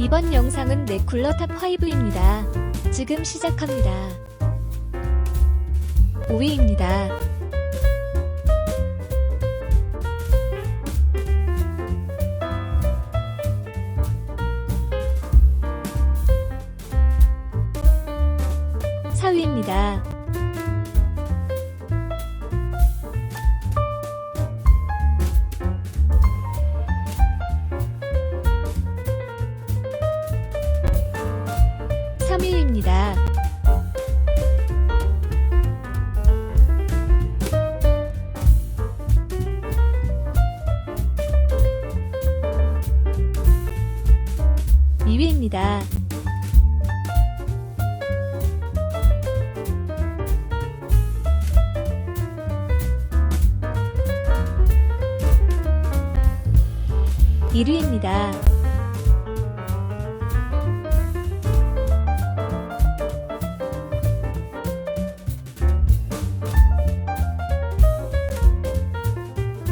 이번 영상은 네쿨러 탑5입니다. 지금 시작합니다. 5위입니다. 사위입니다 3위입니다. 위입니다 1위입니다.